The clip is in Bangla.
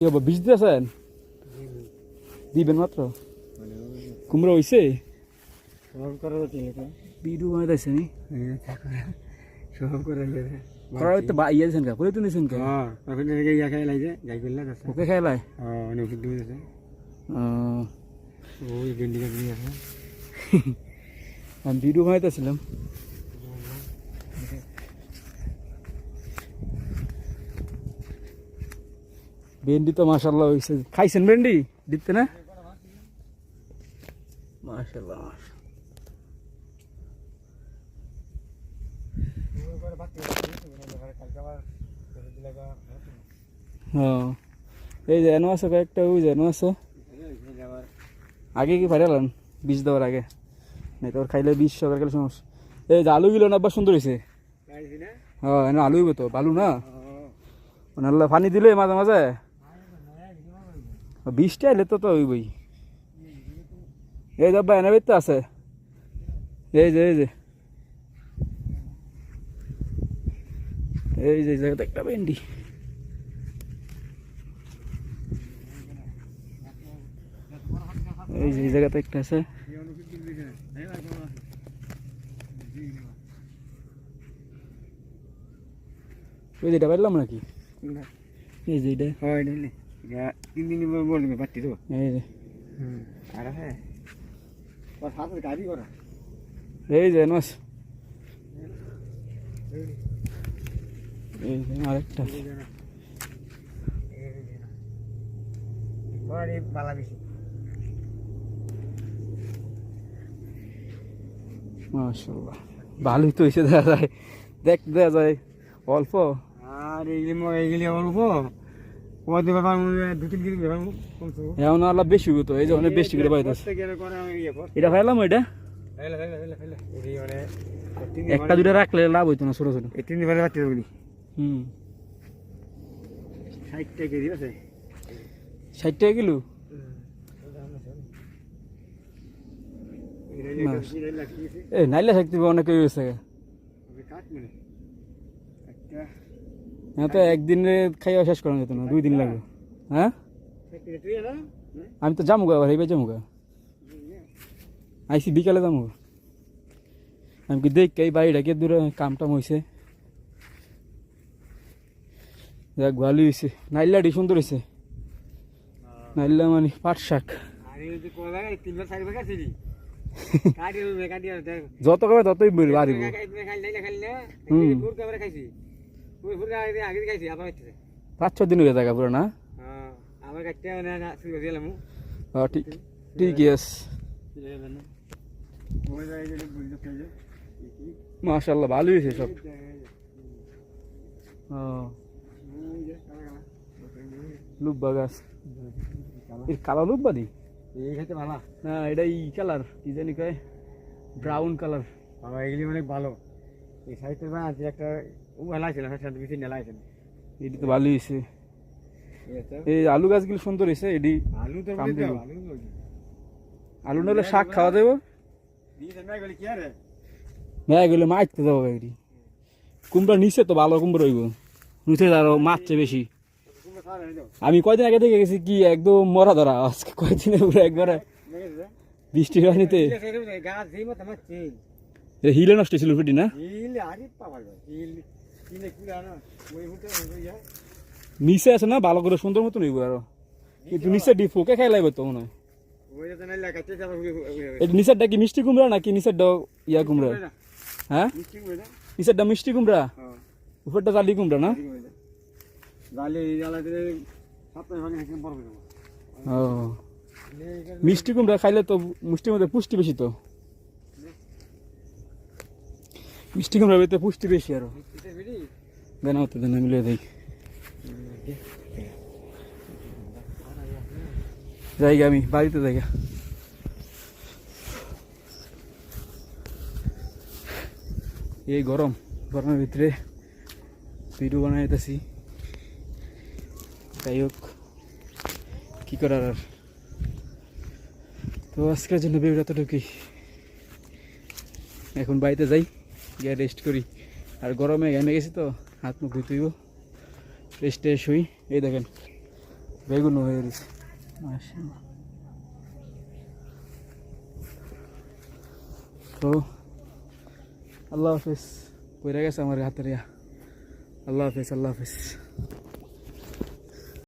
কি হব বীজ দিতেছেন দিবেন মাত্র? কুমড়ো সব করা হচ্ছে এটা নি? সব করা করা বা ইয়ে দিয়েছেন কা? করে তো কা? হ্যাঁ তখন এদিকে ইয়া খাই লাগে যাই করলে আছে ওকে খেলাই হ্যাঁ অনেক ওষুধ দিয়ে আছে ওই গেন্ডি গাছ দিয়ে আছে। আমি বিডু বানাইতেছিলাম ভেন্ডি তো মাশাল্লাহ হয়েছে খাইছেন ভেন্ডি? দিতে না? মাশাল্লাহ হ্যাঁ। এই যে আছে কয়েকটা ওই যে আছে। আগে কি পারালেন বীজ দেওয়ার আগে? নাই তোর খাইলে বীজ সকাল খেলে সমস্যা। এই যে আলু গিলো না আবার সুন্দর হয়েছে হ্যাঁ এনে আলু হইব তো বালু না? আল্লাহ পানি দিলে মাঝে মাঝে? বীজটা এলে তো তো হইবই। এই যাব্বা এনে বেরতে আছে। এই যে এই যে। এই যে জায়গাতে একটা ভেন্ডি। এই যে এই জায়গাতে একটা আছে। ওই যেটা পারলাম নাকি? এই যে এটা। হয় তিন দিন বলবে পাচ্ছি তো এই যে আর আছে হাতের গাড়ি করা এই যে নস এই যে আরেকটা ওর পালা বেশি মাশাল্লাহ ভালোই তো হয়েছে দেখা যায় দেখ দেখা যায় অল্প আর এইগুলি এইগুলি অল্প কদিন ব্যাপার দু তিন দিন ব্যাপার কমছে। আল্লাহ বেশি হতো এই যে অনেক বেশি করে এটা ওইটা? একটা দুটা রাখলে লাভ হইতো না ছোট ছোট। তিন দিন বেলা বাচ্চা ওগুলি হুম। ষাটটা কেজি আছে। ষাট টাকা কিলো এ নাইলে থাকতে অনেক হয়ে গেছে হ্যাঁ তো একদিনে খাইয়া শেষ করা যেত না দুই দিন লাগবে। হ্যাঁ? আমি তো যাব গা এবার এইবার যাব গা আইসি বিকালে যাব আমি কি দেখ এই বাড়িটা কে দূরে? কাম টাম হয়েছে দেখ ভালোই হয়েছে নাইলাটি সুন্দর হয়েছে নাইলা মানে পাট শাক। যত খাবে ততই বাড়িব। হুম। পাঁচ ছ দিন হয়ে থাকা পুরো না? হ্যাঁ, ঠিক ঠিকই আছে মাশাল্লাহ ভালোই হয়েছে সব। লুব্বা গাছ। এর কালো লুব্বা দি? এই খেতে ভালো। না এটা ই কালার কি জানি কয়? Brown colour. বাবা এগুলি অনেক ভালো। এই সাইডের বা আছে একটা এটি তো ভালোই হয়েছে এই আলু গাছগুলো সুন্দর হয়েছে এটি আলু তো। আলু নাহলে শাক খাওয়া দেবো না মেয়া গেলে মারতে যাব এটি কুমড়া নিচে তো ভালো কুমড়া হইব নিচে আরও মারছে বেশি না আমি কয়দিন আগে দেখে গেছি কি একদম মরা ধরা আজকে কয়দিনে পুরো একবারে দেখেছ বৃষ্টি পানিতে হিলে নষ্ট ছিল ফিটি না হিল আরে যায় হিল নিচে আছে না ভালো করে সুন্দর মতন হইব আরও। কিন্তু নিচে ডি ফোকে খাই লাগবে তো মনে হয়। নিচেরটা কি মিষ্টি কুমড়া নাকি নিচেরটা ইয়া কুমড়া? হ্যাঁ? নিচেরটা মিষ্টি কুমড়া? হ্যাঁ। উপরটা জালি কুমড়া না? ও। মিষ্টি কুমড়া খাইলে তো মিষ্টির মধ্যে পুষ্টি বেশি তো। মিষ্টি কুমড়ার ভিতরে পুষ্টি বেশি আরও। দেন তো দেন মিলিয়ে দেই জায়গা আমি, বাড়িতে জায়গা এই গরম, গরমের ভিতরে ভিডিও বানাই যেতেছি যাই হোক, কী করার আর? তো আজকের জন্য ভিডিওটা এতটুকুই। এখন বাড়িতে যাই, গিয়ে রেস্ট করি। আর গরমে ঘেমে গেছি তো। হাত মুখ ধুইতে ফ্রেশ ট্রেশ হই। এই দেখেন, বেগুন হয়ে গেছে। তো, আল্লাহ হাফিজ। পইরা গেছে আমার হাতের ইয়া। আল্লাহ হাফিজ আল্লাহ হাফিজ।